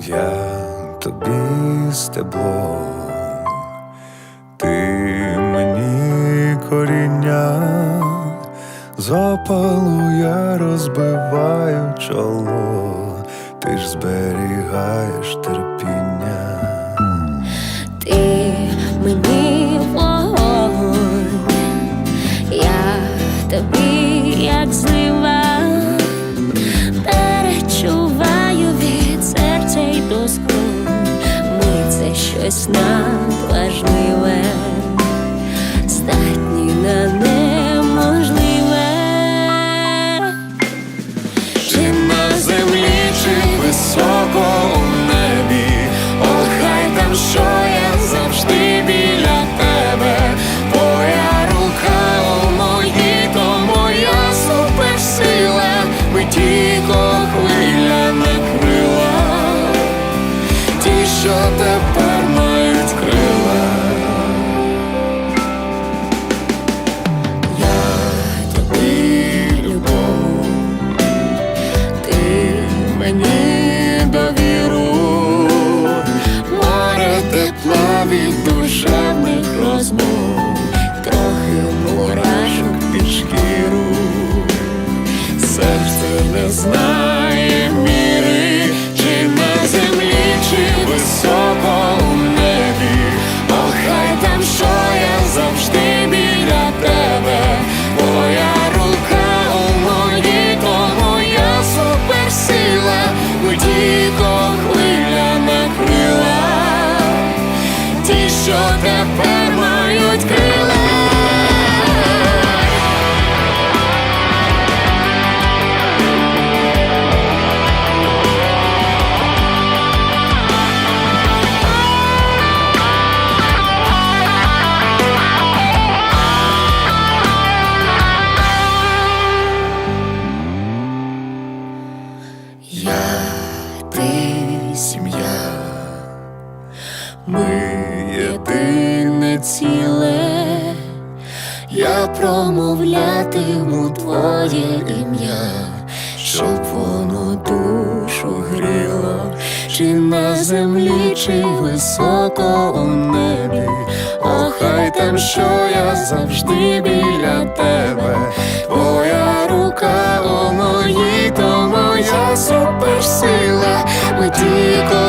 Я тобі стебло, ти мені коріння, з опалу я розбиваю чоло, ти ж зберігаєш терпіння. Щось надважливе, здатні на неможливе. Чи на землі, чи високо у небі, О, хай там що я завжди біля тебе, твоя рука у моїй, то моя суперсила, митіко хвиля накрила, що тепер не міри, чи на землі, чи високо у небі, О, там що я завжди біля тебе, твоя рука у моїй, то моя суперсила, Будь-яко хвиля накрила, ті, що тепер мають крила. Ми єдине ціле, я промовлятиму твоє ім'я, щоб воно душу гріло, чи на землі, чи високо у небі, О, хай там що я завжди біля тебе, твоя рука у моїй, то моя суперсила, ми тільки